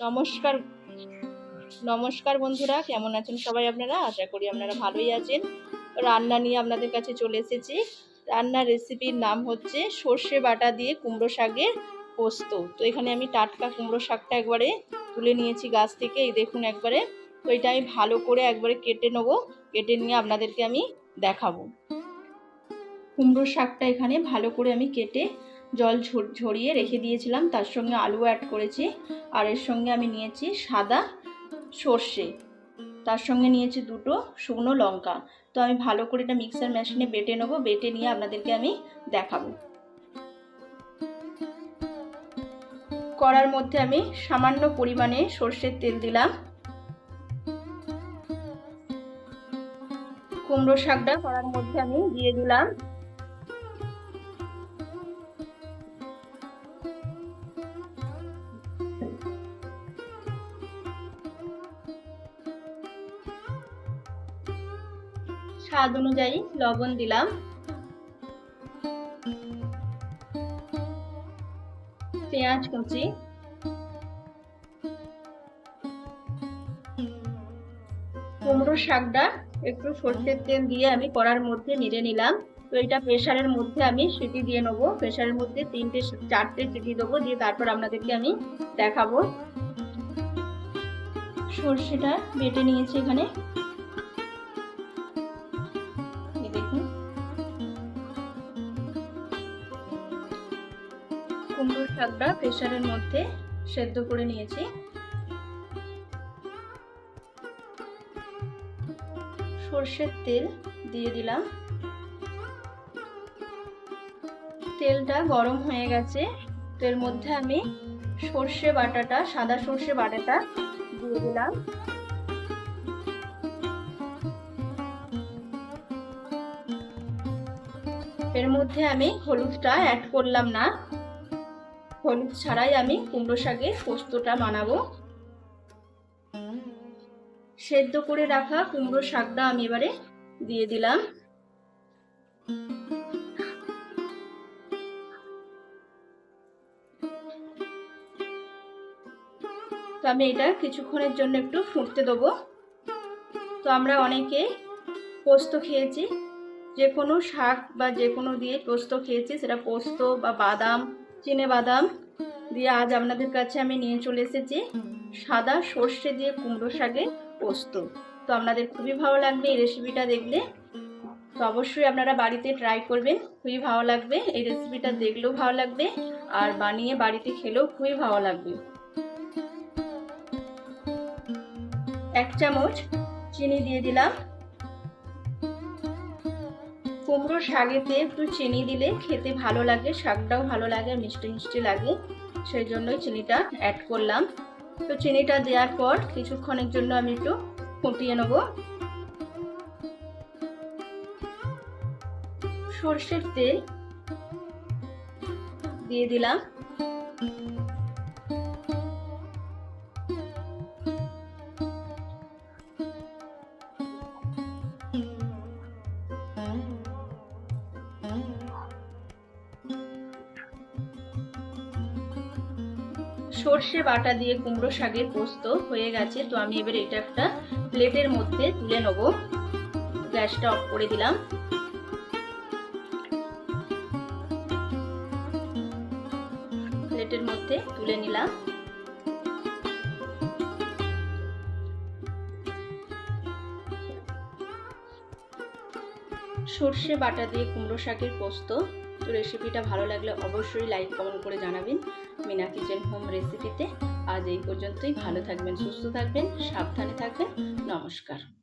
নমস্কার নমস্কার বন্ধুরা, কেমন আছেন সবাই আপনারা? আশা করি আপনারা ভালোই আছেন। রান্না নিয়ে আপনাদের কাছে চলে এসেছি। রান্নার রেসিপির নাম হচ্ছে সর্ষে বাটা দিয়ে কুমড়ো শাকের পোস্ত। তো এখানে আমি টাটকা কুমড়ো শাকটা একবারে তুলে নিয়েছি গাছ থেকে। এই দেখুন একবারে। তো এটা আমি ভালো করে একবারে কেটে নেব। কেটে নিয়ে আপনাদেরকে আমি দেখাবো। কুমড়ো শাকটা এখানে ভালো করে আমি কেটে জল ঝরিয়ে রেখে দিয়েছিলাম। তার সঙ্গে আলু অ্যাড করেছি। আর এর সঙ্গে আমি নিয়েছি সাদা সর্ষে। তার সঙ্গে নিয়েছি দুটো শুকনো লঙ্কা। তো আমি ভালো করে এটা মিক্সার মেশিনে বেটে নেব। বেটে নিয়ে আপনাদেরকে আমি দেখাবো। কড়ার মধ্যে আমি সামান্য পরিমাণে সর্ষের তেল দিলাম। কুমড়ো শাকটা কড়ার মধ্যে আমি দিয়ে দিলাম। স্বাদ অনুযায়ী লবণ দিলাম। পেঁয়াজ কুচি। কুমড়ো শাকটা একটু সর্ষের তেল দিয়ে আমি কড়ার মধ্যে নেড়ে নিলাম। তো এটা প্রেশারের মধ্যে আমি সিটি দিয়ে নেব। প্রেশারের মধ্যে তিনটে, চারটে সিটি দেবো। দিয়ে তারপর আপনাদেরকে আমি দেখাবো। সর্ষেটা বেটে নিয়েছি এখানে। কুমড়োর শাকটা প্রেশারের মধ্যে সেদ্ধ করে নিয়েছি। সর্ষের তেল দিয়ে দিলাম। তেলটা গরম হয়ে গেছে। তো এর মধ্যে আমি সর্ষে বাটাটা, সাদা সর্ষে বাটাটা দিয়ে দিলাম। এর মধ্যে আমি হলুদটা অ্যাড করলাম না। হলুদ ছাড়াই আমি কুমড়ো শাকের পোস্তটা বানাবো। সেদ্ধ করে রাখা কুমড়ো শাকটা আমি এবারে দিয়ে দিলাম। তো আমি এটা কিছুক্ষণের জন্য একটু ফুটতে দেবো। তো আমরা অনেকে পোস্ত খেয়েছি, যে কোনো শাক বা যে কোনো দিয়ে পোস্ত খেয়েছি, সেটা পোস্ত বা বাদাম চিনে বাদাম দিয়ে আজ আপনাদের কাছে আমি নিয়ে চলে এসেছি সাদা সর্ষে দিয়ে কুমড়ো শাকে পোস্ত। তো আপনাদের খুবই ভালো লাগবে এই রেসিপিটা দেখলে। তো অবশ্যই আপনারা বাড়িতে ট্রাই করবেন, খুবই ভালো লাগবে। এই রেসিপিটা দেখলেও ভালো লাগবে আর বানিয়ে বাড়িতে খেলেও খুবই ভালো লাগবে। এক চামচ চিনি দিয়ে দিলাম। কুমড়ো শাকেতে একটু চিনি দিলে খেতে ভালো লাগে, শাকটাও ভালো লাগে, মিষ্টি মিষ্টি লাগে। সেই জন্যই চিনিটা অ্যাড করলাম। তো চিনিটা দেওয়ার পর কিছুক্ষণের জন্য আমি একটু ফুটিয়ে নেব। সর্ষের তেল দিয়ে দিলাম। সর্ষে বাটা দিয়ে কুমড়ো শাকের পোস্ত হয়ে গেছে, তো আমি এবার এটা একটা প্লেটের মধ্যে তুলে নেব। গ্যাসটা অফ করে দিলাম। প্লেটের মধ্যে তুলে নিলাম। সর্ষে বাটা দিয়ে কুমড়ো শাকের পোস্ত। তো রেসিপিটা ভালো লাগলে অবশ্যই লাইক কমেন্ট করে জানাবেন। মিনা কিচেন হোম রেসিপিতে আজ এই পর্যন্তই। ভালো থাকবেন, সুস্থ থাকবেন, সাবধানে থাকবেন। নমস্কার।